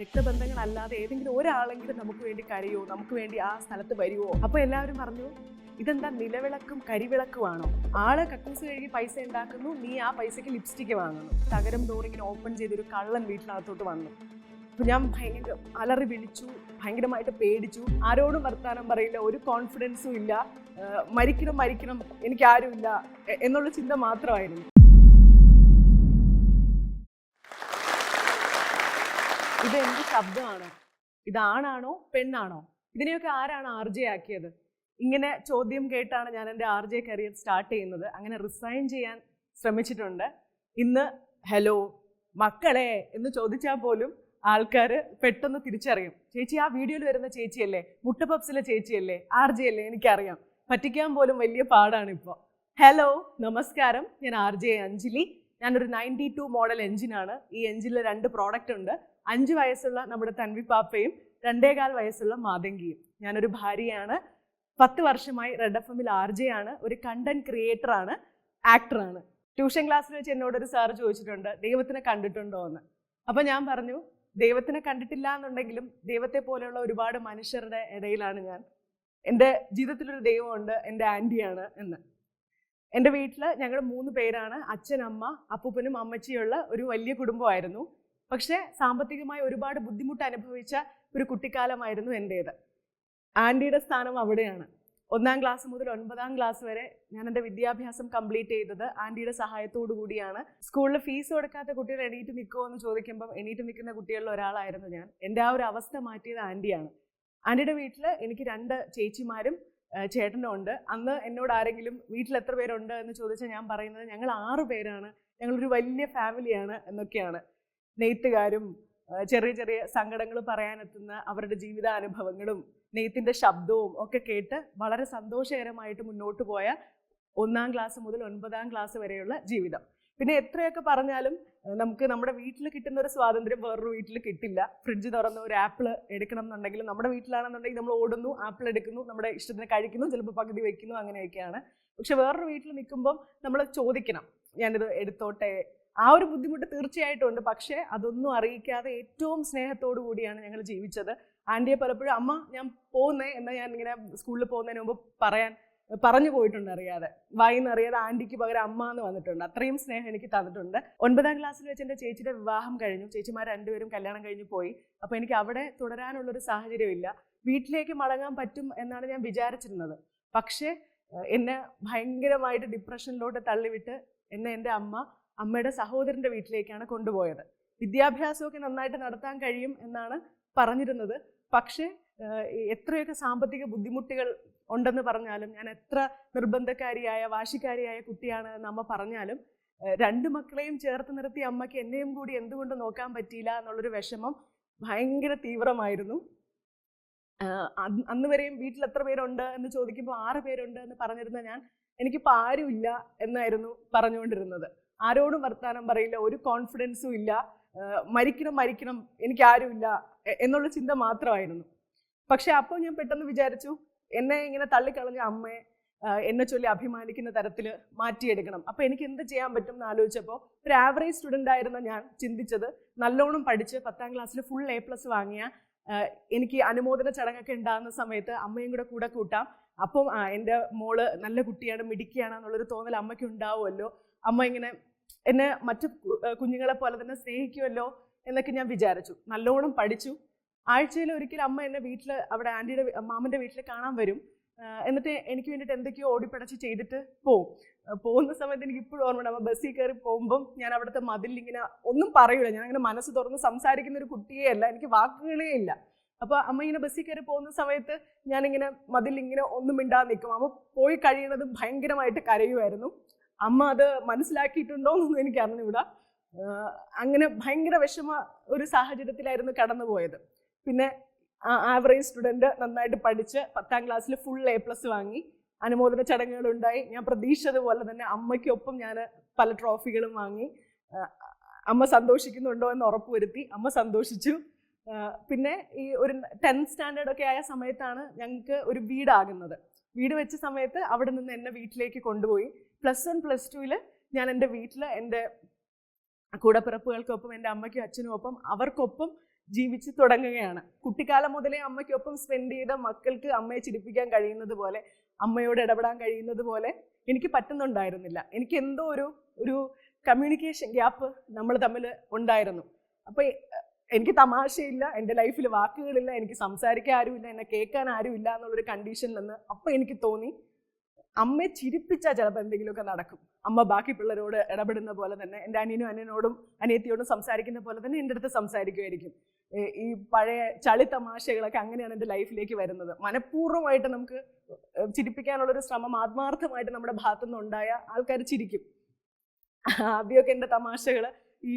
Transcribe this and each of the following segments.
രക്തബന്ധങ്ങളല്ലാതെ ഏതെങ്കിലും ഒരാളെങ്കിലും നമുക്ക് വേണ്ടി കരയോ നമുക്ക് വേണ്ടി ആ സ്ഥലത്ത് വരുമോ അപ്പൊ എല്ലാവരും പറഞ്ഞു ഇതെന്താ നിലവിളക്കും കരിവിളക്കുമാണോ? ആൾ കക്കൂസ് കഴുകി പൈസ ഉണ്ടാക്കുന്നു നീ ആ പൈസക്ക് ലിപ്സ്റ്റിക് വാങ്ങുന്നു. തകരം ഡോറിങ്ങനെ ഓപ്പൺ ചെയ്തൊരു കള്ളൻ വീട്ടിനകത്തോട്ട് വന്നു. അപ്പൊ ഞാൻ ഭയങ്കര അലറി വിളിച്ചു ഭയങ്കരമായിട്ട് പേടിച്ചു. ആരോടും വർത്താനം പറയില്ല ഒരു കോൺഫിഡൻസും ഇല്ല. മരിക്കണം മരിക്കണം എനിക്ക് ആരുമില്ല എ- എന്നുള്ള ചിന്ത മാത്രമായിരുന്നു. ഇത് എന്ത് ശബ്ദമാണോ? ഇതാണാണോ പെണ്ണാണോ? ഇതിനെയൊക്കെ ആരാണ് ആർ ജെ ആക്കിയത്? ഇങ്ങനെ ചോദ്യം കേട്ടാണ് ഞാൻ എന്റെ ആർ ജെ കരിയർ സ്റ്റാർട്ട് ചെയ്യുന്നത്. അങ്ങനെ റിസൈൻ ചെയ്യാൻ ശ്രമിച്ചിട്ടുണ്ട്. ഇന്ന് ഹലോ മക്കളെ എന്ന് ചോദിച്ചാൽ പോലും ആൾക്കാർ പെട്ടെന്ന് തിരിച്ചറിയും. ചേച്ചി ആ വീഡിയോയിൽ വരുന്ന ചേച്ചിയല്ലേ? മുട്ടപ്പപ്സിലെ ചേച്ചിയല്ലേ? ആർ ജെ അല്ലേ? എനിക്കറിയാം. പറ്റിക്കാൻ പോലും വലിയ പാടാണ് ഇപ്പോൾ ഹലോ നമസ്കാരം. ഞാൻ ആർ ജെ അഞ്ജലി. ഞാനൊരു നയന്റി ടു മോഡൽ എഞ്ചിനാണ് ഈ എഞ്ചിനിൽ രണ്ട് പ്രോഡക്റ്റ് ഉണ്ട്. അഞ്ച് വയസ്സുള്ള നമ്മുടെ തൻവി പാപ്പയും രണ്ടേകാൽ വയസ്സുള്ള മാതങ്കിയും. ഞാനൊരു ഭാര്യയാണ്. പത്ത് വർഷമായി റെഡ് എഫ് എമ്മിൽ ആർ ജെ ആണ്. ഒരു കണ്ടന്റ് ക്രിയേറ്ററാണ് ആക്ടറാണ് ട്യൂഷൻ ക്ലാസ്സിൽ വെച്ച് എന്നോട് ഒരു സാർ ചോദിച്ചിട്ടുണ്ട് ദൈവത്തിനെ കണ്ടിട്ടുണ്ടോ? എന്ന്. അപ്പൊ ഞാൻ പറഞ്ഞു ദൈവത്തിനെ കണ്ടിട്ടില്ല എന്നുണ്ടെങ്കിലും ദൈവത്തെ പോലെയുള്ള ഒരുപാട് മനുഷ്യരുടെ ഇടയിലാണ് ഞാൻ. എന്റെ ജീവിതത്തിലൊരു ദൈവമുണ്ട് എന്റെ ആന്റിയാണ് എന്ന്. എന്റെ വീട്ടിൽ ഞങ്ങൾ മൂന്ന് പേരാണ്. അച്ഛൻ അമ്മ അപ്പൂപ്പനും അമ്മച്ചിയുള്ള ഒരു വലിയ കുടുംബമായിരുന്നു. പക്ഷേ സാമ്പത്തികമായി ഒരുപാട് ബുദ്ധിമുട്ട് അനുഭവിച്ച ഒരു കുട്ടിക്കാലമായിരുന്നു എന്റേത് ആന്റിയുടെ സ്ഥാനം അവിടെയാണ്. ഒന്നാം ക്ലാസ് മുതൽ ഒൻപതാം ക്ലാസ് വരെ ഞാൻ എന്റെ വിദ്യാഭ്യാസം കംപ്ലീറ്റ് ചെയ്തത് ആന്റിയുടെ സഹായത്തോടു കൂടിയാണ്. സ്കൂളിൽ ഫീസ് കൊടുക്കാത്ത കുട്ടികൾ എണീറ്റ് നിൽക്കുമോ എന്ന് ചോദിക്കുമ്പോൾ എണീറ്റ് നിൽക്കുന്ന കുട്ടികളിൽ ഒരാളായിരുന്നു ഞാൻ. എന്റെ ആ ഒരു അവസ്ഥ മാറ്റിയത് ആന്റിയാണ് ആന്റിയുടെ വീട്ടിൽ എനിക്ക് രണ്ട് ചേച്ചിമാരും ചേട്ടനും ഉണ്ട്. അന്ന് എന്നോട് ആരെങ്കിലും വീട്ടിൽ എത്ര പേരുണ്ട്? എന്ന് ചോദിച്ചാൽ ഞാൻ പറയുന്നത് ഞങ്ങൾ ആറ് പേരാണ്. ഞങ്ങളൊരു വലിയ ഫാമിലിയാണ് എന്നൊക്കെയാണ്. നെയ്ത്തുകാരും ചെറിയ ചെറിയ സങ്കടങ്ങൾ പറയാനെത്തുന്ന അവരുടെ ജീവിതാനുഭവങ്ങളും നെയ്ത്തിന്റെ ശബ്ദവും ഒക്കെ കേട്ട് വളരെ സന്തോഷകരമായിട്ട് മുന്നോട്ട് പോയ ഒന്നാം ക്ലാസ് മുതൽ ഒൻപതാം ക്ലാസ് വരെയുള്ള ജീവിതം. പിന്നെ എത്രയൊക്കെ പറഞ്ഞാലും നമുക്ക് നമ്മുടെ വീട്ടിൽ കിട്ടുന്ന ഒരു സ്വാതന്ത്ര്യം വേറൊരു വീട്ടിൽ കിട്ടില്ല. ഫ്രിഡ്ജ് തുറന്ന് ഒരു ആപ്പിൾ എടുക്കണം എന്നുണ്ടെങ്കിൽ നമ്മുടെ വീട്ടിലാണെന്നുണ്ടെങ്കിൽ നമ്മൾ ഓടുന്നു ആപ്പിൾ എടുക്കുന്നു നമ്മുടെ ഇഷ്ടത്തിന് കഴിക്കുന്നു ചിലപ്പോൾ പകുതി വയ്ക്കുന്നു അങ്ങനെയൊക്കെയാണ്. പക്ഷെ വേറൊരു വീട്ടിൽ നിൽക്കുമ്പം നമ്മൾ ചോദിക്കണം ഞാനിത് എടുത്തോട്ടെ? ആ ഒരു ബുദ്ധിമുട്ട് തീർച്ചയായിട്ടും ഉണ്ട് പക്ഷേ അതൊന്നും അറിയിക്കാതെ ഏറ്റവും സ്നേഹത്തോടു കൂടിയാണ് ഞങ്ങൾ ജീവിച്ചത്. ആന്റിയെ പലപ്പോഴും അമ്മ ഞാൻ പോകുന്നേ എന്നാൽ ഞാൻ ഇങ്ങനെ സ്കൂളിൽ പോകുന്നതിന് മുമ്പ് പറയാൻ പറഞ്ഞു പോയിട്ടുണ്ട് അറിയാതെ. വായിന്ന് അറിയാതെ ആന്റിക്ക് പകരം അമ്മ എന്ന് വന്നിട്ടുണ്ട്. അത്രയും സ്നേഹം എനിക്ക് തന്നിട്ടുണ്ട്. ഒൻപതാം ക്ലാസ്സിൽ വെച്ച് എന്റെ ചേച്ചിയുടെ വിവാഹം കഴിഞ്ഞു. ചേച്ചിമാർ രണ്ടുപേരും കല്യാണം കഴിഞ്ഞു പോയി. അപ്പോൾ എനിക്ക് അവിടെ തുടരാനുള്ളൊരു സാഹചര്യമില്ല വീട്ടിലേക്ക് മടങ്ങാൻ പറ്റും എന്നാണ് ഞാൻ വിചാരിച്ചിരുന്നത്. പക്ഷേ എന്നെ ഭയങ്കരമായിട്ട് ഡിപ്രഷനിലോട്ട് തള്ളിവിട്ട് എന്നെ എന്റെ അമ്മ അമ്മയുടെ സഹോദരന്റെ വീട്ടിലേക്കാണ് കൊണ്ടുപോയത്. വിദ്യാഭ്യാസമൊക്കെ നന്നായിട്ട് നടത്താൻ കഴിയും എന്നാണ് പറഞ്ഞിരുന്നത്. പക്ഷേ എത്രയൊക്കെ സാമ്പത്തിക ബുദ്ധിമുട്ടുകൾ ഉണ്ടെന്ന് പറഞ്ഞാലും ഞാൻ എത്ര നിർബന്ധക്കാരിയായ വാശിക്കാരിയായ കുട്ടിയാണ് എന്ന് അമ്മ പറഞ്ഞാലും രണ്ട് മക്കളെയും ചേർത്ത് നിർത്തി അമ്മയ്ക്ക് എന്നെയും കൂടി എന്തുകൊണ്ട് നോക്കാൻ പറ്റിയില്ല എന്നുള്ളൊരു വിഷമം ഭയങ്കര തീവ്രമായിരുന്നു. അന്ന് വരെയും വീട്ടിൽ എത്ര പേരുണ്ട് എന്ന് ചോദിക്കുമ്പോൾ ആറ് പേരുണ്ട് എന്ന് പറഞ്ഞിരുന്ന ഞാൻ എനിക്കിപ്പോൾ ആരുമില്ല എന്നായിരുന്നു പറഞ്ഞുകൊണ്ടിരുന്നത്. ആരോടും വർത്താനം പറയില്ല ഒരു കോൺഫിഡൻസും ഇല്ല മരിക്കണം മരിക്കണം എനിക്ക് ആരുമില്ല എന്നുള്ള ചിന്ത മാത്രമായിരുന്നു. പക്ഷെ അപ്പോൾ ഞാൻ പെട്ടെന്ന് വിചാരിച്ചു എന്നെ ഇങ്ങനെ തള്ളിക്കളഞ്ഞ അമ്മയെ എന്നെ ചൊല്ലി അഭിമാനിക്കുന്ന തരത്തിൽ മാറ്റിയെടുക്കണം. അപ്പോൾ എനിക്ക് എന്ത് ചെയ്യാൻ പറ്റും എന്ന് ആലോചിച്ചപ്പോൾ ഒരു ആവറേജ് സ്റ്റുഡന്റ് ആയിരുന്ന ഞാൻ ചിന്തിച്ചത്. നല്ലോണം പഠിച്ച് പത്താം ക്ലാസ്സിൽ ഫുൾ എ പ്ലസ് വാങ്ങിയ എനിക്ക് അനുമോദന ചടങ്ങൊക്കെ ഉണ്ടാകുന്ന സമയത്ത് അമ്മയും കൂടെ കൂടെ കൂട്ടാം. അപ്പം എന്റെ മോൾ നല്ല കുട്ടിയാണ് മിടുക്കിയാണ് എന്നുള്ളൊരു തോന്നൽ അമ്മയ്ക്ക് ഉണ്ടാവുമല്ലോ. അമ്മ ഇങ്ങനെ എന്നെ മറ്റു കുഞ്ഞുങ്ങളെ പോലെ തന്നെ സ്നേഹിക്കുമല്ലോ എന്നൊക്കെ ഞാൻ വിചാരിച്ചു. നല്ലോണം പഠിച്ചു. ആഴ്ചയിൽ ഒരിക്കൽ അമ്മ എന്നെ വീട്ടിൽ അവിടെ ആന്റിയുടെ മാമന്റെ വീട്ടിൽ കാണാൻ വരും. എന്നിട്ട് എനിക്ക് വേണ്ടിയിട്ട് എന്തൊക്കെയോ ഓടിപ്പടച്ച് ചെയ്തിട്ട് പോവും. പോകുന്ന സമയത്ത് എനിക്ക് ഇപ്പോഴും ഓർമ്മയുണ്ട്. അമ്മ ബസ്സിൽ കയറി പോകുമ്പം ഞാൻ അവിടുത്തെ മതിൽ ഇങ്ങനെ ഒന്നും പറയൂല. ഞാൻ അങ്ങനെ മനസ്സ് തുറന്ന് സംസാരിക്കുന്ന ഒരു കുട്ടിയേ അല്ല. എനിക്ക് വാക്കുകളേ ഇല്ല. അപ്പോൾ അമ്മ ഇങ്ങനെ ബസ്സിൽ കയറി പോകുന്ന സമയത്ത് ഞാനിങ്ങനെ മതിൽ ഇങ്ങനെ ഒന്നും മിണ്ടാതെ നിൽക്കും. അമ്മ പോയി കഴിയണത് ഭയങ്കരമായിട്ട് കരയുമായിരുന്നു. അമ്മ അത് മനസ്സിലാക്കിയിട്ടുണ്ടോ എന്നൊന്നും എനിക്ക് അറിഞ്ഞുകൂടാ അങ്ങനെ ഭയങ്കര വിഷമ ഒരു സാഹചര്യത്തിലായിരുന്നു കടന്നുപോയത്. പിന്നെ ആവറേജ് സ്റ്റുഡന്റ് നന്നായിട്ട് പഠിച്ച് പത്താം ക്ലാസ്സിൽ ഫുൾ എ പ്ലസ് വാങ്ങി. അനുമോദന ചടങ്ങുകളുണ്ടായി. ഞാൻ പ്രതീക്ഷിച്ചതുപോലെ തന്നെ അമ്മയ്ക്കൊപ്പം ഞാൻ പല ട്രോഫികളും വാങ്ങി. അമ്മ സന്തോഷിക്കുന്നുണ്ടോ എന്ന് ഉറപ്പുവരുത്തി. അമ്മ സന്തോഷിച്ചു. പിന്നെ ഈ ഒരു ടെൻത്ത് സ്റ്റാൻഡേർഡ് ഒക്കെ ആയ സമയത്താണ് ഞങ്ങൾക്ക് ഒരു വീടാകുന്നത്. വീട് വെച്ച സമയത്ത് അവിടെ നിന്ന് എന്നെ വീട്ടിലേക്ക് കൊണ്ടുപോയി. പ്ലസ് വൺ പ്ലസ് ടുവിൽ ഞാൻ എന്റെ വീട്ടിൽ എന്റെ കൂടപ്പിറപ്പുകൾക്കൊപ്പം എന്റെ അമ്മയ്ക്കും അച്ഛനും ഒപ്പം അവർക്കൊപ്പം ജീവിച്ച് തുടങ്ങുകയാണ്. കുട്ടിക്കാലം മുതലേ അമ്മയ്ക്കൊപ്പം സ്പെൻഡ് ചെയ്ത മക്കൾക്ക് അമ്മയെ ചിരിപ്പിക്കാൻ കഴിയുന്നത് പോലെ അമ്മയോട് ഇടപെടാൻ കഴിയുന്നത് പോലെ എനിക്ക് പറ്റുന്നുണ്ടായിരുന്നില്ല. എനിക്ക് എന്തോ ഒരു ഒരു കമ്മ്യൂണിക്കേഷൻ ഗ്യാപ്പ് നമ്മൾ തമ്മിൽ ഉണ്ടായിരുന്നു. അപ്പോൾ എനിക്ക് തമാശയില്ല എന്റെ ലൈഫിൽ വാക്കുകളില്ല എനിക്ക് സംസാരിക്കാൻ ആരുമില്ല എന്നെ കേൾക്കാൻ ആരുമില്ല എന്നുള്ളൊരു കണ്ടീഷനിൽ നിന്ന് അപ്പോൾ എനിക്ക് തോന്നി അമ്മയെ ചിരിപ്പിച്ചാൽ ചിലപ്പോൾ എന്തെങ്കിലുമൊക്കെ നടക്കും. അമ്മ ബാക്കി പിള്ളേരോട് ഇടപെടുന്ന പോലെ തന്നെ എന്റെ അനിയനും അനിയനോടും അനിയത്തിയോടും സംസാരിക്കുന്ന പോലെ തന്നെ എന്റെ അടുത്ത് സംസാരിക്കുമായിരിക്കും. ഈ പഴയ ചളി തമാശകളൊക്കെ അങ്ങനെയാണ് എന്റെ ലൈഫിലേക്ക് വരുന്നത്. മനഃപൂർവമായിട്ട് നമുക്ക് ചിരിപ്പിക്കാനുള്ളൊരു ശ്രമം ആത്മാർത്ഥമായിട്ട് നമ്മുടെ ഭാഗത്തുനിന്ന് ഉണ്ടായ ആൾക്കാർ ചിരിക്കും. ആദ്യമൊക്കെ എന്റെ തമാശകൾ ഈ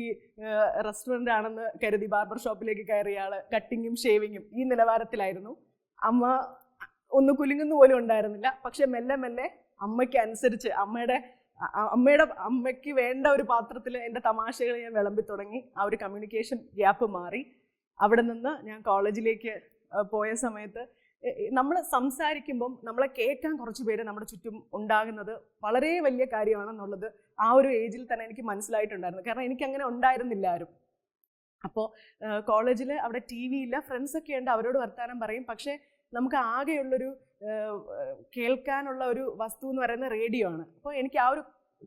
റെസ്റ്റോറന്റ് ആണെന്ന് കരുതി ബാർബർ ഷോപ്പിലേക്ക് കയറിയ ആൾ കട്ടിങ്ങും ഷേവിങ്ങും ഈ നിലവാരത്തിലായിരുന്നു. അമ്മ ഒന്ന് കുലുങ്ങുന്ന പോലും ഉണ്ടായിരുന്നില്ല. പക്ഷെ മെല്ലെ മെല്ലെ അമ്മയ്ക്ക് അനുസരിച്ച് അമ്മയുടെ അമ്മയുടെ അമ്മയ്ക്ക് വേണ്ട ഒരു പാത്രത്തിൽ എന്റെ തമാശകൾ ഞാൻ വിളമ്പി തുടങ്ങി. ആ ഒരു കമ്മ്യൂണിക്കേഷൻ ഗ്യാപ്പ് മാറി. അവിടെ നിന്ന് ഞാൻ കോളേജിലേക്ക് പോയ സമയത്ത് നമ്മൾ സംസാരിക്കുമ്പം നമ്മളെ കേൾക്കാൻ കുറച്ച് പേര് നമ്മുടെ ചുറ്റും ഉണ്ടാകുന്നത് വളരെ വലിയ കാര്യമാണെന്നുള്ളത് ആ ഒരു ഏജിൽ തന്നെ എനിക്ക് മനസ്സിലായിട്ടുണ്ടായിരുന്നു. കാരണം എനിക്ക് അങ്ങനെ ഉണ്ടായിരുന്നില്ല ആരും. അപ്പോൾ കോളേജിൽ അവിടെ ടി വി ഇല്ല. ഫ്രണ്ട്സൊക്കെ ഉണ്ട്. അവരോട് വർത്താനം പറയും. പക്ഷേ നമുക്ക് ആകെയുള്ളൊരു കേൾക്കാനുള്ള ഒരു വസ്തു എന്ന് പറയുന്നത് റേഡിയോ ആണ്. അപ്പോൾ എനിക്ക് ആ ഒരു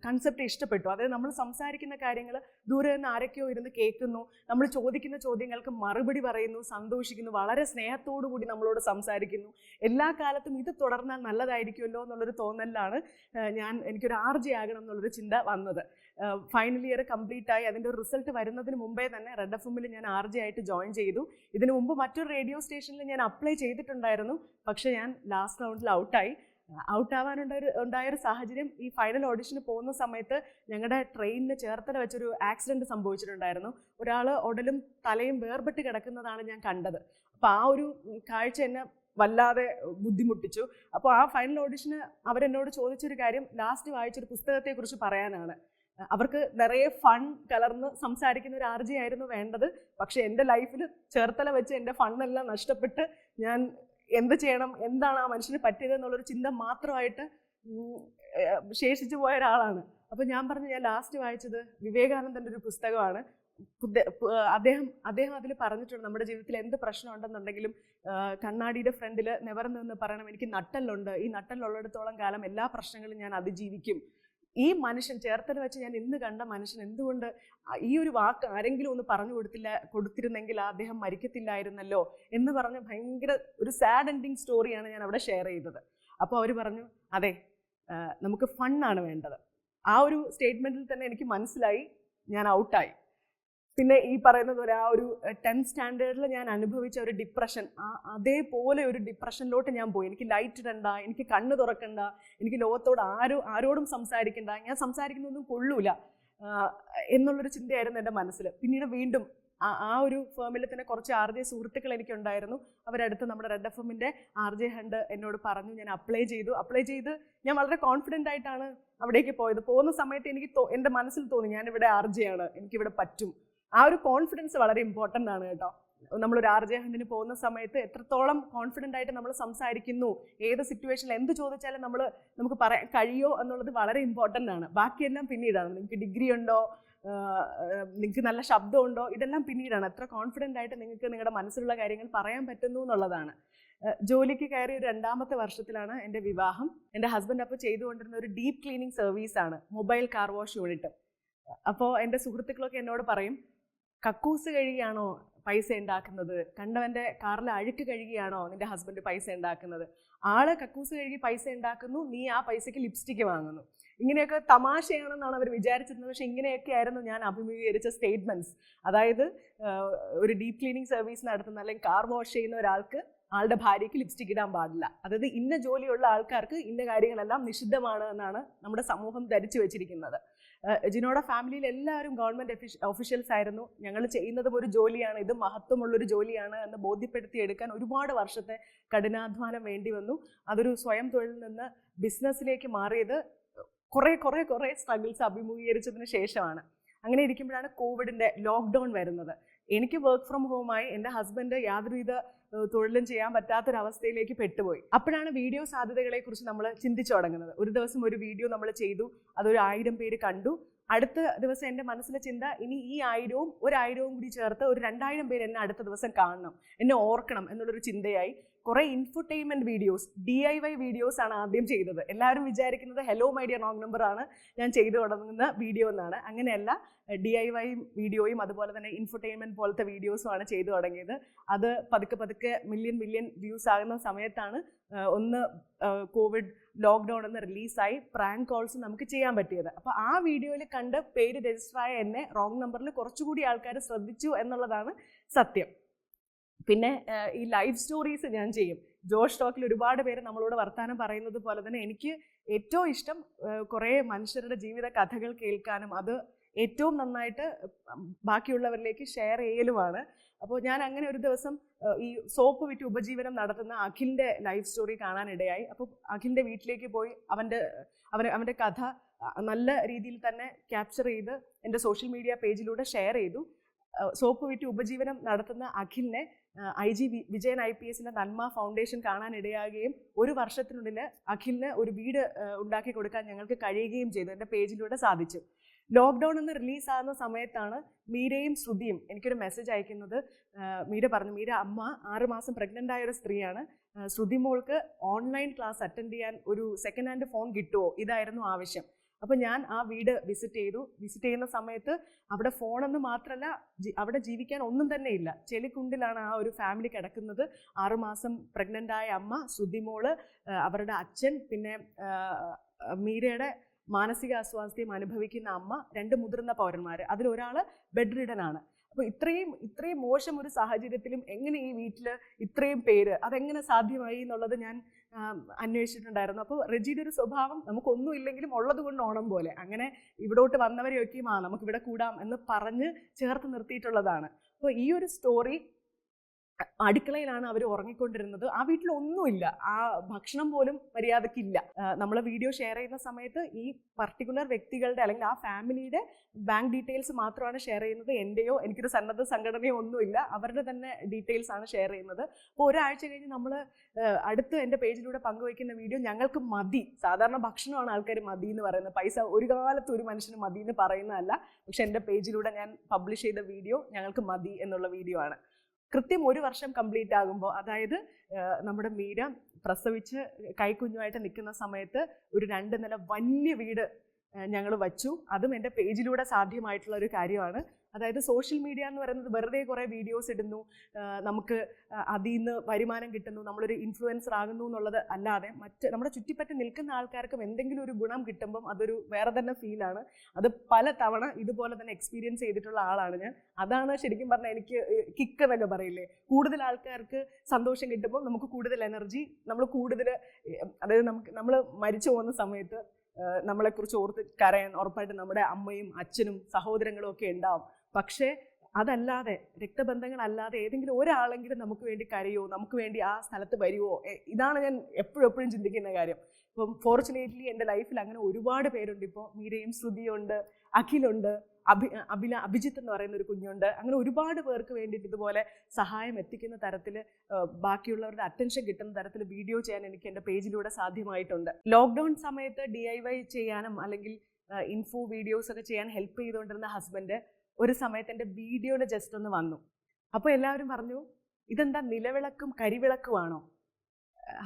കൺസെപ്റ്റ് ഇഷ്ടപ്പെട്ടു. അതായത് നമ്മൾ സംസാരിക്കുന്ന കാര്യങ്ങൾ ദൂരെ നിന്ന് ആരൊക്കെയോ ഇരുന്ന് കേൾക്കുന്നു. നമ്മൾ ചോദിക്കുന്ന ചോദ്യങ്ങൾക്ക് മറുപടി പറയുന്നു സന്തോഷിക്കുന്നു വളരെ സ്നേഹത്തോടു കൂടി നമ്മളോട് സംസാരിക്കുന്നു. എല്ലാ കാലത്തും ഇത് തുടർന്നാൽ നല്ലതായിരിക്കുമല്ലോ എന്നുള്ളൊരു തോന്നലിലാണ് ഞാൻ എനിക്കൊരു ആർജി ആകണം എന്നുള്ളൊരു ചിന്ത വന്നത്. ഫൈനൽ ഇയർ കംപ്ലീറ്റ് ആയി അതിന്റെ റിസൾട്ട് വരുന്നതിന് മുമ്പേ തന്നെ റെഡ് എഫ് എമ്മിൽ ഞാൻ ആർ ജെ ആയിട്ട് ജോയിൻ ചെയ്തു. ഇതിനു മുമ്പ് മറ്റൊരു റേഡിയോ സ്റ്റേഷനിൽ ഞാൻ അപ്ലൈ ചെയ്തിട്ടുണ്ടായിരുന്നു. പക്ഷേ ഞാൻ ലാസ്റ്റ് റൗണ്ടിൽ ഔട്ടായി ഔട്ട് ആവാനുണ്ടായ ഉണ്ടായൊരു സാഹചര്യം ഈ ഫൈനൽ ഓഡിഷന് പോകുന്ന സമയത്ത് ഞങ്ങളുടെ ട്രെയിനിന് ചേർത്തല വെച്ചൊരു ആക്സിഡന്റ് സംഭവിച്ചിട്ടുണ്ടായിരുന്നു. ഒരാൾ ഉടലും തലയും വേർപെട്ട് കിടക്കുന്നതാണ് ഞാൻ കണ്ടത്. അപ്പോൾ ആ ഒരു കാഴ്ച എന്നെ വല്ലാതെ ബുദ്ധിമുട്ടിച്ചു. അപ്പോൾ ആ ഫൈനൽ ഓഡിഷന് അവരെന്നോട് ചോദിച്ചൊരു കാര്യം ലാസ്റ്റ് വായിച്ചൊരു പുസ്തകത്തെക്കുറിച്ച് പറയാനാണ്. അവർക്ക് നിറയെ ഫൺ കലർന്ന് സംസാരിക്കുന്ന ഒരു ആർജി ആയിരുന്നു വേണ്ടത്. പക്ഷെ എന്റെ ലൈഫിൽ ചേർത്തല വെച്ച് എന്റെ ഫണ്ണെല്ലാം നഷ്ടപ്പെട്ട് ഞാൻ എന്ത് ചെയ്യണം എന്താണ് ആ മനുഷ്യന് പറ്റിയത് എന്നുള്ളൊരു ചിന്ത മാത്രമായിട്ട് ശേഷിച്ചു പോയ ഒരാളാണ്. അപ്പോൾ ഞാൻ പറഞ്ഞു ഞാൻ ലാസ്റ്റ് വായിച്ചത് വിവേകാനന്ദന്റെ ഒരു പുസ്തകമാണ്. അദ്ദേഹം അദ്ദേഹം അതിൽ പറഞ്ഞിട്ടുണ്ട് നമ്മുടെ ജീവിതത്തിൽ എന്ത് പ്രശ്നം ഉണ്ടെന്നുണ്ടെങ്കിലും കണ്ണാടിയുടെ ഫ്രണ്ടിൽ നിവർന്ന് നിന്ന് പറയണം എനിക്ക് നട്ടലുണ്ട് ഈ നട്ടലുള്ളിടത്തോളം കാലം എല്ലാ പ്രശ്നങ്ങളും ഞാൻ അതിജീവിക്കും. ഈ മനുഷ്യൻ ചേർത്തല വെച്ച് ഞാൻ ഇന്ന് കണ്ട മനുഷ്യൻ എന്തുകൊണ്ട് ഈ ഒരു വാക്ക് ആരെങ്കിലും ഒന്ന് പറഞ്ഞു കൊടുത്തില്ല കൊടുത്തിരുന്നെങ്കിൽ അദ്ദേഹം മരിക്കത്തില്ലായിരുന്നല്ലോ എന്ന് പറഞ്ഞ ഭയങ്കര ഒരു സാഡ് എൻഡിങ് സ്റ്റോറിയാണ് ഞാൻ അവിടെ ഷെയർ ചെയ്തത്. അപ്പോൾ അവർ പറഞ്ഞു അതെ നമുക്ക് ഫണ്ണാണ് വേണ്ടത്. ആ ഒരു സ്റ്റേറ്റ്മെന്റിൽ തന്നെ എനിക്ക് മനസ്സിലായി ഞാൻ ഔട്ടായി പിന്നെ ഈ പറയുന്നത് പോലെ ആ ഒരു ടെൻത്ത് സ്റ്റാൻഡേർഡിൽ ഞാൻ അനുഭവിച്ച ഒരു ഡിപ്രഷൻ. ആ അതേപോലെ ഒരു ഡിപ്രഷനിലോട്ട് ഞാൻ പോയി. എനിക്ക് ലൈറ്റ് ഇടണ്ട എനിക്ക് കണ്ണ് തുറക്കണ്ട എനിക്ക് ലോകത്തോട് ആരോ ആരോടും സംസാരിക്കണ്ട ഞാൻ സംസാരിക്കുന്നൊന്നും കൊള്ളൂല എന്നുള്ളൊരു ചിന്തയായിരുന്നു എന്റെ മനസ്സിൽ പിന്നീട് വീണ്ടും ആ ഒരു ഫേമിൽ തന്നെ കുറച്ച് ആർ ജെ സുഹൃത്തുക്കൾ എനിക്കുണ്ടായിരുന്നു. അവരടുത്ത് നമ്മുടെ റെഡ് എഫ് എമ്മിന്റെ ആർ ജെ ഹണ്ട് എന്നോട് പറഞ്ഞു ഞാൻ അപ്ലൈ ചെയ്തു. അപ്ലൈ ചെയ്ത് ഞാൻ വളരെ കോൺഫിഡന്റ് ആയിട്ടാണ് അവിടേക്ക് പോയത്. പോകുന്ന സമയത്ത് എനിക്ക് എന്റെ മനസ്സിൽ തോന്നി ഞാൻ ഇവിടെ ആർ ജെ ആണ്. എനിക്കിവിടെ പറ്റും. ആ ഒരു കോൺഫിഡൻസ് വളരെ ഇമ്പോർട്ടന്റ് ആണ് കേട്ടോ. നമ്മളൊരു ആർ ജെ ഹണ്ടിന് പോകുന്ന സമയത്ത് എത്രത്തോളം കോൺഫിഡന്റ് ആയിട്ട് നമ്മൾ സംസാരിക്കുന്നു ഏത് സിറ്റുവേഷനിൽ എന്ത് ചോദിച്ചാലും നമ്മൾ നമുക്ക് പറയാൻ കഴിയോ എന്നുള്ളത് വളരെ ഇമ്പോർട്ടന്റ് ആണ്. ബാക്കിയെല്ലാം പിന്നീടാണ്. നിങ്ങൾക്ക് ഡിഗ്രി ഉണ്ടോ? നിങ്ങൾക്ക് നല്ല ശബ്ദമുണ്ടോ? ഇതെല്ലാം പിന്നീടാണ്. എത്ര കോൺഫിഡന്റ് ആയിട്ട് നിങ്ങൾക്ക് നിങ്ങളുടെ മനസ്സിലുള്ള കാര്യങ്ങൾ പറയാൻ പറ്റുന്നു എന്നുള്ളതാണ്. ജോലിക്ക് കയറിയ രണ്ടാമത്തെ വർഷത്തിലാണ് എന്റെ വിവാഹം. എന്റെ ഹസ്ബൻഡ് അപ്പോൾ ചെയ്തുകൊണ്ടിരുന്ന ഒരു ഡീപ്പ് ക്ലീനിങ് സർവീസാണ് മൊബൈൽ കാർ വാഷ് യൂണിറ്റ് അപ്പോൾ എന്റെ സുഹൃത്തുക്കളൊക്കെ എന്നോട് പറയും കക്കൂസ് കഴുകിയാണോ പൈസ ഉണ്ടാക്കുന്നത്? കണ്ടവന്റെ കാറിൽ അഴുക്ക് കഴുകിയാണോ നിന്റെ ഹസ്ബൻഡ് പൈസ ഉണ്ടാക്കുന്നത്? ആൾ കക്കൂസ് കഴുകി പൈസ ഉണ്ടാക്കുന്നു നീ ആ പൈസയ്ക്ക് ലിപ്സ്റ്റിക്ക് വാങ്ങുന്നു. ഇങ്ങനെയൊക്കെ തമാശയാണെന്നാണ് അവർ വിചാരിച്ചിരുന്നത്. പക്ഷേ ഇങ്ങനെയൊക്കെ ആയിരുന്നു ഞാൻ അഭിമുഖീകരിച്ച സ്റ്റേറ്റ്മെന്റ്സ് അതായത് ഒരു ഡീപ് ക്ലീനിങ് സർവീസ് നടത്തുന്ന അല്ലെങ്കിൽ കാർ വാഷ് ചെയ്യുന്ന ഒരാൾക്ക് ആളുടെ ഭാര്യയ്ക്ക് ലിപ്സ്റ്റിക് ഇടാൻ പാടില്ല. അതായത് ഇന്ന ജോലിയുള്ള ആൾക്കാർക്ക് ഇന്ന കാര്യങ്ങളെല്ലാം നിഷിദ്ധമാണ് എന്നാണ് നമ്മുടെ സമൂഹം ധരിച്ചു വെച്ചിരിക്കുന്നത്. ജിനോടെ ഫാമിലിയിൽ എല്ലാവരും ഗവൺമെന്റ് ഒഫീഷ്യൽസ് ആയിരുന്നു. ഞങ്ങൾ ചെയ്യുന്നതും ഒരു ജോലിയാണ്. ഇത് മഹത്വമുള്ളൊരു ജോലിയാണ് എന്ന് ബോധ്യപ്പെടുത്തിയെടുക്കാൻ ഒരുപാട് വർഷത്തെ കഠിനാധ്വാനം വേണ്ടി വന്നു. അതൊരു സ്വയം തൊഴിൽ നിന്ന് ബിസിനസ്സിലേക്ക് മാറിയത് കുറേ കുറേ കുറേ സ്ട്രഗിൾസ് അഭിമുഖീകരിച്ചതിന് ശേഷമാണ്. അങ്ങനെ ഇരിക്കുമ്പോഴാണ് കോവിഡിന്റെ ലോക്ക്ഡൗൺ വരുന്നത്. എനിക്ക് വർക്ക് ഫ്രം ഹോമായി എന്റെ ഹസ്ബൻഡ് യാതൊരുവിധ തൊഴിലും ചെയ്യാൻ പറ്റാത്തൊരവസ്ഥയിലേക്ക് പെട്ടുപോയി. അപ്പോഴാണ് വീഡിയോ സാധ്യതകളെ കുറിച്ച് നമ്മൾ ചിന്തിച്ചു തുടങ്ങുന്നത്. ഒരു ദിവസം ഒരു വീഡിയോ നമ്മൾ ചെയ്തു അതൊരു ആയിരം പേര് കണ്ടു. അടുത്ത ദിവസം എന്റെ മനസ്സിലെ ചിന്ത ഇനി ഈ ആയിരവും ഒരായിരവും കൂടി ചേർത്ത് ഒരു രണ്ടായിരം പേര് എന്നെ അടുത്ത ദിവസം കാണണം എന്നെ ഓർക്കണം എന്നുള്ളൊരു ചിന്തയായി. കുറേ infotainment videos D I Y videos ആണ് ആദ്യം ചെയ്തത്. എല്ലാവരും വിചാരിക്കുന്നത് hello my dear wrong number ആണ്. ഞാൻ ചെയ്തു തുടങ്ങുന്ന വീഡിയോ എന്നാണ്. അങ്ങനെയല്ല ഡി ഐ വൈ വീഡിയോയും അതുപോലെ തന്നെ ഇൻഫർടൈൻമെന്റ് പോലത്തെ വീഡിയോസും ആണ് ചെയ്തു തുടങ്ങിയത്. അത് പതുക്കെ പതുക്കെ മില്യൺ മില്യൺ വ്യൂസ് ആകുന്ന സമയത്താണ് ഒന്ന് കോവിഡ് ലോക്ക്ഡൗൺ എന്ന് റിലീസായി പ്രാങ്ക് കോൾസ് നമുക്ക് ചെയ്യാൻ പറ്റിയത്. അപ്പോൾ ആ വീഡിയോയിൽ കണ്ട് പേര് രജിസ്റ്റർ ആയ എന്നെ റോങ് നമ്പറിൽ കുറച്ചുകൂടി ആൾക്കാർ ശ്രദ്ധിച്ചു എന്നുള്ളതാണ് സത്യം. പിന്നെ ഈ ലൈഫ് സ്റ്റോറീസ് ഞാൻ ചെയ്യും. ജോഷ് ടോക്കിൽ ഒരുപാട് പേര് നമ്മളോട് വർത്തമാനം പറയുന്നത് പോലെ തന്നെ എനിക്ക് ഏറ്റവും ഇഷ്ടം കുറേ മനുഷ്യരുടെ ജീവിത കഥകൾ കേൾക്കാനും അത് ഏറ്റവും നന്നായിട്ട് ബാക്കിയുള്ളവരിലേക്ക് ഷെയർ ചെയ്യലുമാണ്. അപ്പോൾ ഞാൻ അങ്ങനെ ഒരു ദിവസം ഈ സോപ്പ് വിറ്റ് ഉപജീവനം നടത്തുന്ന അഖിലിന്റെ ലൈഫ് സ്റ്റോറി കാണാനിടയായി. അപ്പോൾ അഖിലിന്റെ വീട്ടിലേക്ക് പോയി അവന്റെ അവൻ അവന്റെ കഥ നല്ല രീതിയിൽ തന്നെ ക്യാപ്ചർ ചെയ്ത് എന്റെ സോഷ്യൽ മീഡിയ പേജിലൂടെ ഷെയർ ചെയ്തു. സോപ്പ് വിറ്റ് ഉപജീവനം നടത്തുന്ന അഖിലിനെ I G Vijayan I P എസിന്റെ നന്മ ഫൗണ്ടേഷൻ കാണാനിടയാകുകയും ഒരു വർഷത്തിനുള്ളിൽ അഖിലിന് ഒരു വീട് ഉണ്ടാക്കി കൊടുക്കാൻ ഞങ്ങൾക്ക് കഴിയുകയും ചെയ്തു. എന്റെ പേജിലൂടെ സാധിച്ചു. ലോക്ക്ഡൗൺ എന്ന് റിലീസാകുന്ന സമയത്താണ് മീരയും ശ്രുതിയും എനിക്കൊരു മെസ്സേജ് അയക്കുന്നത്. മീര പറഞ്ഞു മീര അമ്മ ആറുമാസം പ്രഗ്നന്റ് ആയ ഒരു സ്ത്രീയാണ്. ശ്രുതി മോൾക്ക് ഓൺലൈൻ ക്ലാസ് അറ്റൻഡ് ചെയ്യാൻ ഒരു സെക്കൻഡ് ഹാൻഡ് ഫോൺ കിട്ടുമോ ഇതായിരുന്നു ആവശ്യം. അപ്പോൾ ഞാൻ ആ വീട് വിസിറ്റ് ചെയ്തു. വിസിറ്റ് ചെയ്യുന്ന സമയത്ത് അവിടെ ഫോണെന്ന് മാത്രമല്ല അവിടെ ജീവിക്കാൻ ഒന്നും തന്നെ ഇല്ല. ചെളിക്കുണ്ടിലാണ് ആ ഒരു ഫാമിലി കിടക്കുന്നത്. ആറുമാസം പ്രഗ്നന്റ് ആയ അമ്മ ശ്രുതിമോൾ അവരുടെ അച്ഛൻ പിന്നെ മീരയുടെ മാനസിക അസ്വാസ്ഥ്യം അനുഭവിക്കുന്ന അമ്മ രണ്ട് മുതിർന്ന പൗരന്മാർ അതിലൊരാൾ ബെഡ് റിഡൻ ആണ് അപ്പോൾ ഇത്രയും ഇത്രയും മോശം ഒരു സാഹചര്യത്തിലും എങ്ങനെ ഈ വീട്ടിൽ ഇത്രയും പേര് അതെങ്ങനെ സാധ്യമായി എന്നുള്ളത് ഞാൻ അന്വേഷിച്ചിട്ടുണ്ടായിരുന്നു. അപ്പോൾ റെജിയുടെ ഒരു സ്വഭാവം നമുക്കൊന്നും ഇല്ലെങ്കിലും ഉള്ളത് കൊണ്ട് ഓണം പോലെ. അങ്ങനെ ഇവിടോട്ട് വന്നവരെയൊക്കെയും ആ നമുക്കിവിടെ കൂടാം എന്ന് പറഞ്ഞ് ചേർത്ത് നിർത്തിയിട്ടുള്ളതാണ്. അപ്പോൾ ഈ ഒരു സ്റ്റോറി അടുക്കളയിലാണ് അവർ ഉറങ്ങിക്കൊണ്ടിരുന്നത്. ആ വീട്ടിൽ ഒന്നുമില്ല ആ ഭക്ഷണം പോലും മര്യാദക്കില്ല. നമ്മൾ വീഡിയോ ഷെയർ ചെയ്യുന്ന സമയത്ത് ഈ പർട്ടിക്കുലർ വ്യക്തികളുടെ അല്ലെങ്കിൽ ആ ഫാമിലിയുടെ ബാങ്ക് ഡീറ്റെയിൽസ് മാത്രമാണ് ഷെയർ ചെയ്യുന്നത്. എന്റെയോ എനിക്കൊരു സന്നദ്ധ സംഘടനയോ ഒന്നുമില്ല. അവരുടെ തന്നെ ഡീറ്റെയിൽസ് ആണ് ഷെയർ ചെയ്യുന്നത്. അപ്പോൾ ഒരാഴ്ച കഴിഞ്ഞ് നമ്മൾ അടുത്ത് എന്റെ പേജിലൂടെ പങ്കുവയ്ക്കുന്ന വീഡിയോ ഞങ്ങൾക്ക് മതി. സാധാരണ ഭക്ഷണമാണ് ആൾക്കാർ മതി എന്ന് പറയുന്നത്. പൈസ ഒരു കാലത്ത് ഒരു മനുഷ്യന് മതി എന്ന് പറയുന്നതല്ല. പക്ഷെ എന്റെ പേജിലൂടെ ഞാൻ പബ്ലിഷ് ചെയ്ത വീഡിയോ ഞങ്ങൾക്ക് മതി എന്നുള്ള വീഡിയോ ആണ്. കൃത്യം ഒരു വർഷം കംപ്ലീറ്റ് ആകുമ്പോൾ അതായത് നമ്മുടെ മീര പ്രസവിച്ച് കൈക്കുഞ്ഞുമായിട്ട് നിൽക്കുന്ന സമയത്ത് ഒരു രണ്ട് നില വലിയ വീട് ഞങ്ങൾ വച്ചു. അതും എന്റെ പേജിലൂടെ സാധ്യമായിട്ടുള്ള ഒരു കാര്യമാണ്. അതായത് സോഷ്യൽ മീഡിയ എന്ന് പറയുന്നത് വെറുതെ കുറേ വീഡിയോസ് ഇടുന്നു. നമുക്ക് അതിൽ നിന്ന് വരുമാനം കിട്ടുന്നു. നമ്മളൊരു ഇൻഫ്ലുവൻസർ ആകുന്നു എന്നുള്ളത് അല്ലാതെ മറ്റ് നമ്മുടെ ചുറ്റിപ്പറ്റി നിൽക്കുന്ന ആൾക്കാർക്കും എന്തെങ്കിലും ഒരു ഗുണം കിട്ടുമ്പം അതൊരു വേറെ തന്നെ ഫീലാണ് അത് പല തവണ ഇതുപോലെ തന്നെ എക്സ്പീരിയൻസ് ചെയ്തിട്ടുള്ള ആളാണ് ഞാൻ. അതാണ് ശരിക്കും പറഞ്ഞാൽ എനിക്ക് കിക്ക് എന്നൊക്കെ പറയില്ലേ? കൂടുതൽ ആൾക്കാർക്ക് സന്തോഷം കിട്ടുമ്പോൾ നമുക്ക് കൂടുതൽ എനർജി നമ്മൾ കൂടുതൽ അതായത് നമുക്ക് നമ്മൾ മരിച്ചു പോകുന്ന സമയത്ത് നമ്മളെക്കുറിച്ച് ഓർത്ത് കരയാൻ ഉറപ്പായിട്ട് നമ്മുടെ അമ്മയും അച്ഛനും സഹോദരങ്ങളും ഒക്കെ ഉണ്ടാവും. പക്ഷേ അതല്ലാതെ രക്തബന്ധങ്ങളല്ലാതെ ഏതെങ്കിലും ഒരാളെങ്കിലും നമുക്ക് വേണ്ടി കരയോ നമുക്ക് വേണ്ടി ആ സ്ഥലത്ത് വരുമോ ഇതാണ് ഞാൻ എപ്പോഴും എപ്പോഴും ചിന്തിക്കുന്ന കാര്യം. ഇപ്പം ഫോർച്ചുനേറ്റ്ലി എന്റെ ലൈഫിൽ അങ്ങനെ ഒരുപാട് പേരുണ്ട്. ഇപ്പോൾ മീരയും ശ്രുതിയുണ്ട് അഖിലുണ്ട് അഭി അഭില അഭിജിത്ത് എന്ന് പറയുന്ന ഒരു കുഞ്ഞുണ്ട്. അങ്ങനെ ഒരുപാട് പേർക്ക് വേണ്ടിയിട്ട് ഇതുപോലെ സഹായം എത്തിക്കുന്ന തരത്തിൽ ബാക്കിയുള്ളവരുടെ അറ്റൻഷൻ കിട്ടുന്ന തരത്തിൽ വീഡിയോ ചെയ്യാൻ എനിക്ക് എന്റെ പേജിലൂടെ സാധ്യമായിട്ടുണ്ട്. ലോക്ക്ഡൗൺ സമയത്ത് ഡി ചെയ്യാനും അല്ലെങ്കിൽ ഇൻഫോ വീഡിയോസ് ഒക്കെ ചെയ്യാൻ ഹെൽപ്പ് ചെയ്തുകൊണ്ടിരുന്ന ഹസ്ബൻഡ് ഒരു സമയത്ത് എന്റെ വീഡിയോയുടെ ജസ്റ്റ് ഒന്ന് വന്നു. അപ്പോൾ എല്ലാവരും പറഞ്ഞു ഇതെന്താ നിലവിളക്കും കരിവിളക്കുമാണോ?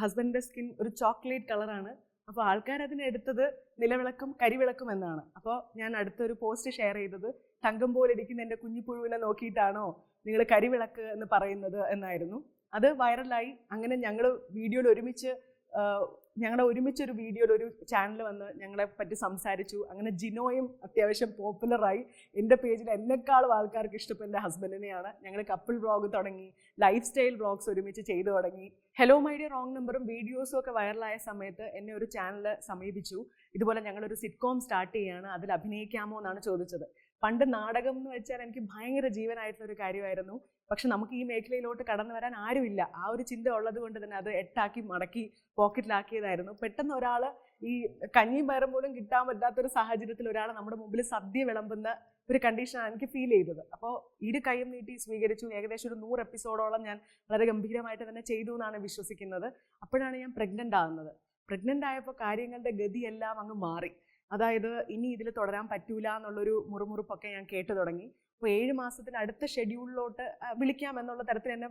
ഹസ്ബൻഡിന്റെ സ്കിൻ ഒരു ചോക്ലേറ്റ് കളറാണ് അപ്പോൾ ആൾക്കാർ അതിനെടുത്തത് നിലവിളക്കും കരിവിളക്കും എന്നാണ്. അപ്പോൾ ഞാൻ അടുത്തൊരു പോസ്റ്റ് ഷെയർ ചെയ്തത് തങ്കം പോലെ ഇരിക്കുന്ന എന്റെ കുഞ്ഞിപ്പുഴുവിനെ നോക്കിയിട്ടാണോ നിങ്ങൾ കരിവിളക്ക് എന്ന് പറയുന്നത്? എന്നായിരുന്നു. അത് വൈറലായി അങ്ങനെ ഞങ്ങൾ വീഡിയോയിൽ ഒരുമിച്ച് ഞങ്ങളുടെ ഒരുമിച്ചൊരു വീഡിയോയിൽ ഒരു ചാനൽ വന്ന് ഞങ്ങളെ പറ്റി സംസാരിച്ചു. അങ്ങനെ ജിനോയും അത്യാവശ്യം പോപ്പുലറായി. എന്റെ പേജിൽ എന്നെക്കാളും ആൾക്കാർക്ക് ഇഷ്ടപ്പെട്ട എന്റെ ഹസ്ബൻഡിനെയാണ്. ഞങ്ങൾ കപ്പിൾ വ്ളോഗ് തുടങ്ങി ലൈഫ് സ്റ്റൈൽ വ്ളോഗ്സ് ഒരുമിച്ച് ചെയ്തു തുടങ്ങി. ഹലോ മൈ ഡിയർ റോങ് നമ്പറും വീഡിയോസും ഒക്കെ വൈറലായ സമയത്ത് എന്നെ ഒരു ചാനൽ സമീപിച്ചു. ഇതുപോലെ ഞങ്ങളൊരു സിറ്റ്കോം സ്റ്റാർട്ട് ചെയ്യുകയാണ് അതിൽ അഭിനയിക്കാമോ എന്നാണ് ചോദിച്ചത്. പണ്ട് നാടകം എന്ന് വെച്ചാൽ എനിക്ക് ഭയങ്കര ജീവനായിട്ടുള്ള ഒരു കാര്യമായിരുന്നു. പക്ഷെ നമുക്ക് ഈ മേഖലയിലോട്ട് കടന്നു വരാൻ ആരുമില്ല. ആ ഒരു ചിന്ത ഉള്ളത് കൊണ്ട് തന്നെ അത് എട്ടാക്കി മടക്കി പോക്കറ്റിലാക്കിയതായിരുന്നു. പെട്ടെന്ന് ഒരാൾ ഈ കഞ്ഞിയും പയറും പോലും കിട്ടാൻ പറ്റാത്തൊരു സാഹചര്യത്തിൽ ഒരാൾ നമ്മുടെ മുമ്പിൽ സദ്യ വിളമ്പുന്ന ഒരു കണ്ടീഷനാണ് എനിക്ക് ഫീൽ ചെയ്തത്. അപ്പോൾ ഇരു കൈയും നീട്ടി സ്വീകരിച്ചു. ഏകദേശം ഒരു നൂറ് എപ്പിസോഡോളം ഞാൻ വളരെ ഗംഭീരമായിട്ട് തന്നെ ചെയ്തു എന്നാണ് വിശ്വസിക്കുന്നത്. അപ്പോഴാണ് ഞാൻ പ്രഗ്നന്റ് ആകുന്നത് പ്രഗ്നന്റ് ആയപ്പോൾ കാര്യങ്ങളുടെ ഗതിയെല്ലാം അങ്ങ് മാറി. അതായത് ഇനി ഇതിൽ തുടരാൻ പറ്റൂല എന്നുള്ളൊരു മുറുമുറുപ്പൊക്കെ ഞാൻ കേട്ടു തുടങ്ങി. അപ്പോൾ ഏഴ് മാസത്തിന് അടുത്ത ഷെഡ്യൂളിലോട്ട് വിളിക്കാം എന്നുള്ള തരത്തിൽ എന്നെ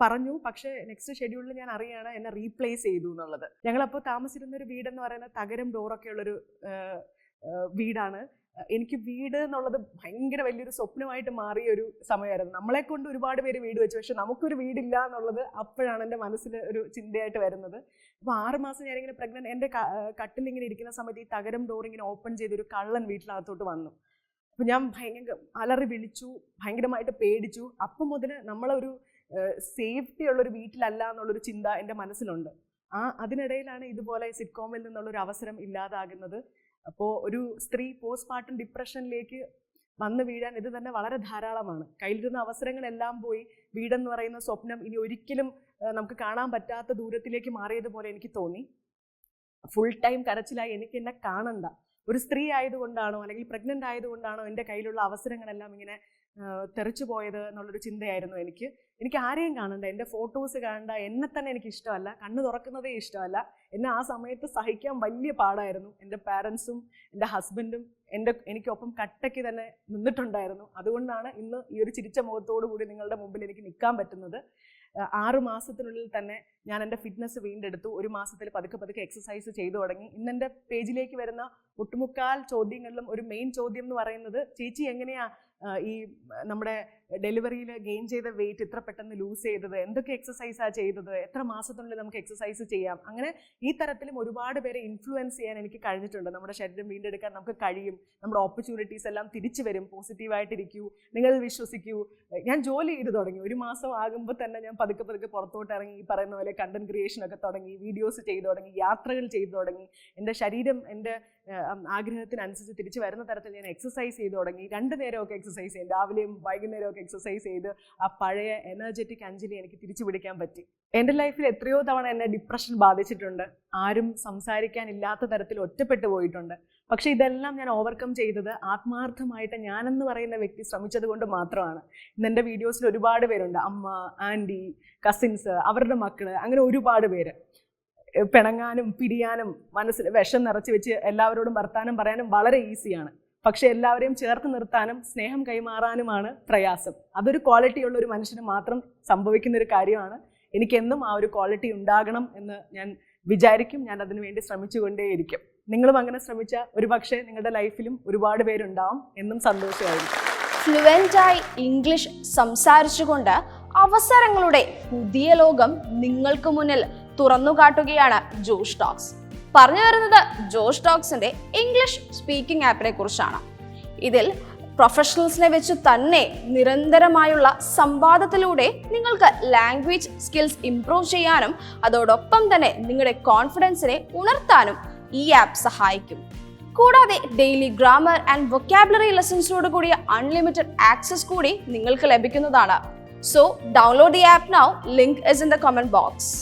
പറഞ്ഞു. പക്ഷേ നെക്സ്റ്റ് ഷെഡ്യൂളിൽ ഞാൻ അറിയാണ് എന്നെ റീപ്ലേസ് ചെയ്തു എന്നുള്ളത്. ഞങ്ങളപ്പോൾ താമസിച്ചിരുന്ന ഒരു വീടെന്ന് പറയുന്ന തകരം ഡോറൊക്കെ ഉള്ളൊരു വീടാണ്. എനിക്ക് വീട് എന്നുള്ളത് ഭയങ്കര വലിയൊരു സ്വപ്നമായിട്ട് മാറിയ ഒരു സമയമായിരുന്നു. നമ്മളെ കൊണ്ട് ഒരുപാട് പേര് വീട് വെച്ചു. പക്ഷെ നമുക്കൊരു വീടില്ല എന്നുള്ളത് അപ്പോഴാണ് എന്റെ മനസ്സിൽ ഒരു ചിന്തയായിട്ട് വരുന്നത്. അപ്പോൾ ആറ് മാസം ഞാനിങ്ങനെ പ്രഗ്നന്റ് എന്റെ കട്ടിൽ ഇങ്ങനെ ഇരിക്കുന്ന സമയത്ത് ഈ തകരം ഡോർ ഇങ്ങനെ ഓപ്പൺ ചെയ്ത് ഒരു കള്ളൻ വീട്ടിനകത്തോട്ട് വന്നു. അപ്പോൾ ഞാൻ ഭയങ്കര അലറി വിളിച്ചു ഭയങ്കരമായിട്ട് പേടിച്ചു. അപ്പം മുതൽ നമ്മളൊരു സേഫ്റ്റി ഉള്ളൊരു വീട്ടിലല്ല എന്നുള്ളൊരു ചിന്ത എന്റെ മനസ്സിലുണ്ട്. ആ അതിനിടയിലാണ് ഇതുപോലെ സിറ്റ്കോമിൽ നിന്നുള്ളൊരു അവസരം ഇല്ലാതാകുന്നത്. അപ്പോൾ ഒരു സ്ത്രീ പോസ്റ്റ് പാർട്ടം ഡിപ്രഷനിലേക്ക് വന്ന് വീഴാൻ ഇത് തന്നെ വളരെ ധാരാളമാണ്. കയ്യിലിരുന്ന അവസരങ്ങളെല്ലാം പോയി വീടെന്ന് പറയുന്ന സ്വപ്നം ഇനി ഒരിക്കലും നമുക്ക് കാണാൻ പറ്റാത്ത ദൂരത്തിലേക്ക് മാറിയതുപോലെ എനിക്ക് തോന്നി. ഫുൾ ടൈം കരച്ചിലായി എനിക്ക് എന്നെ കാണണ്ട. ഒരു സ്ത്രീ ആയതുകൊണ്ടാണോ അല്ലെങ്കിൽ പ്രഗ്നന്റ് ആയതുകൊണ്ടാണോ എന്റെ കയ്യിലുള്ള അവസരങ്ങളെല്ലാം ഇങ്ങനെ തെറിച്ചു പോയത് എന്നുള്ളൊരു ചിന്തയായിരുന്നു എനിക്ക്. എനിക്ക് ആരെയും കാണണ്ട. എന്റെ ഫോട്ടോസ് കാണണ്ട. എന്നെ തന്നെ എനിക്ക് ഇഷ്ടമല്ല കണ്ണ് തുറക്കുന്നതേ ഇഷ്ടമല്ല. എന്നെ ആ സമയത്ത് സഹിക്കാൻ വലിയ പാടായിരുന്നു. എന്റെ പാരൻസും എന്റെ ഹസ്ബൻഡും എന്റെ എനിക്കൊപ്പം കട്ടയ്ക്ക് തന്നെ നിന്നിട്ടുണ്ടായിരുന്നു. അതുകൊണ്ടാണ് ഇന്ന് ഈ ഒരു ചിരിച്ച മുഖത്തോടു കൂടി നിങ്ങളുടെ മുമ്പിൽ എനിക്ക് നിൽക്കാൻ പറ്റുന്നത്. ആറു മാസത്തിനുള്ളിൽ തന്നെ ഞാൻ എന്റെ ഫിറ്റ്നസ് വീണ്ടെടുത്തു. ഒരു മാസത്തിൽ പതുക്കെ പതുക്കെ എക്സസൈസ് ചെയ്തു തുടങ്ങി. ഇന്ന് എന്റെ പേജിലേക്ക് വരുന്ന ഒട്ടുമുക്കാൽ ചോദ്യങ്ങളിലും ഒരു മെയിൻ ചോദ്യം എന്ന് പറയുന്നത് ചേച്ചി എങ്ങനെയാ ഈ നമ്മുടെ ഡെലിവറിയിൽ ഗെയിൻ ചെയ്ത വെയിറ്റ് ഇത്ര പെട്ടെന്ന് ലൂസ് ചെയ്തത് എന്തൊക്കെ എക്സസൈസാണ് ചെയ്തത് എത്ര മാസത്തിനുള്ളിൽ നമുക്ക് എക്സസൈസ് ചെയ്യാം? അങ്ങനെ ഈ തരത്തിലും ഒരുപാട് പേരെ ഇൻഫ്ലുവൻസ് ചെയ്യാൻ എനിക്ക് കഴിഞ്ഞിട്ടുണ്ട്. നമ്മുടെ ശരീരം വീണ്ടെടുക്കാൻ നമുക്ക് കഴിയും. നമ്മുടെ ഓപ്പർച്യൂണിറ്റീസ് എല്ലാം തിരിച്ചു വരും. പോസിറ്റീവായിട്ടിരിക്കൂ നിങ്ങൾ വിശ്വസിക്കൂ. ഞാൻ ജോലി ചെയ്ത് തുടങ്ങി. ഒരു മാസം ആകുമ്പോൾ തന്നെ ഞാൻ പതുക്കെ പതുക്കെ പുറത്തോട്ട് ഇറങ്ങി. ഈ പറയുന്ന പോലെ കണ്ടന്റ് ക്രിയേഷൻ ഒക്കെ തുടങ്ങി വീഡിയോസ് ചെയ്തു തുടങ്ങി യാത്രകൾ ചെയ്തു തുടങ്ങി. എന്റെ ശരീരം എന്റെ ആഗ്രഹത്തിനനുസരിച്ച് തിരിച്ചു വരുന്ന തരത്തിൽ ഞാൻ എക്സസൈസ് ചെയ്തു തുടങ്ങി. രണ്ട് നേരമൊക്കെ എക്സസൈസ് ചെയ്യും. രാവിലെയും വൈകുന്നേരമൊക്കെ എക്സസൈസ് ചെയ്ത് ആ പഴയ എനർജറ്റിക് അഞ്ജലി എനിക്ക് തിരിച്ചു പിടിക്കാൻ പറ്റി. എന്റെ ലൈഫിൽ എത്രയോ തവണ എന്നെ ഡിപ്രഷൻ ബാധിച്ചിട്ടുണ്ട്. ആരും സംസാരിക്കാനില്ലാത്ത തരത്തിൽ ഒറ്റപ്പെട്ടു പോയിട്ടുണ്ട്. പക്ഷെ ഇതെല്ലാം ഞാൻ ഓവർകം ചെയ്തത് ആത്മാർത്ഥമായിട്ട് ഞാനെന്ന് പറയുന്ന വ്യക്തി ശ്രമിച്ചത് കൊണ്ട് മാത്രമാണ്. ഇന്ന് എന്റെ വീഡിയോസിൽ ഒരുപാട് പേരുണ്ട്. അമ്മ ആന്റി കസിൻസ് അവരുടെ മക്കൾ അങ്ങനെ ഒരുപാട് പേര്. പിണങ്ങാനും പിരിയാനും മനസ്സിൽ വിഷം നിറച്ച് വെച്ച് എല്ലാവരോടും വർത്താനം പറയാനും വളരെ ഈസിയാണ് പക്ഷെ എല്ലാവരെയും ചേർത്ത് നിർത്താനും സ്നേഹം കൈമാറാനുമാണ് പ്രയാസം. അതൊരു ക്വാളിറ്റി ഉള്ള ഒരു മനുഷ്യന് മാത്രം സംഭവിക്കുന്ന ഒരു കാര്യമാണ്. എനിക്കെന്നും ആ ഒരു ക്വാളിറ്റി ഉണ്ടാകണം എന്ന് ഞാൻ വിചാരിക്കും. ഞാൻ അതിനു വേണ്ടി ശ്രമിച്ചുകൊണ്ടേയിരിക്കും. നിങ്ങളും അങ്ങനെ ശ്രമിച്ച ഒരു പക്ഷേ നിങ്ങളുടെ ലൈഫിലും ഒരുപാട് പേരുണ്ടാവും എന്നും സന്തോഷമായിരിക്കും. ഫ്ലുവന്റായി ഇംഗ്ലീഷ് സംസാരിച്ചുകൊണ്ട് അവസരങ്ങളുടെ പുതിയ ലോകം നിങ്ങൾക്ക് മുന്നിൽ തുറന്നു കാട്ടുകയാണ് ജോഷ് ടോക്സ്. പറഞ്ഞു വരുന്നത് ജോഷ് ഡോക്സിന്റെ ഇംഗ്ലീഷ് സ്പീക്കിംഗ് ആപ്പിനെ കുറിച്ചാണ്. ഇതിൽ പ്രൊഫഷണൽസിനെ വെച്ച് തന്നെ നിരന്തരമായുള്ള സംവാദത്തിലൂടെ നിങ്ങൾക്ക് ലാംഗ്വേജ് സ്കിൽസ് ഇംപ്രൂവ് ചെയ്യാനും അതോടൊപ്പം തന്നെ നിങ്ങളുടെ കോൺഫിഡൻസിനെ ഉണർത്താനും ഈ ആപ്പ് സഹായിക്കും. കൂടാതെ ഡെയിലി ഗ്രാമർ ആൻഡ് വൊക്കാബുലറി ലെസൺസോട് കൂടിയ അൺലിമിറ്റഡ് ആക്സസ് കൂടി നിങ്ങൾക്ക് ലഭിക്കുന്നതാണ്. So download the app now link is in the comment box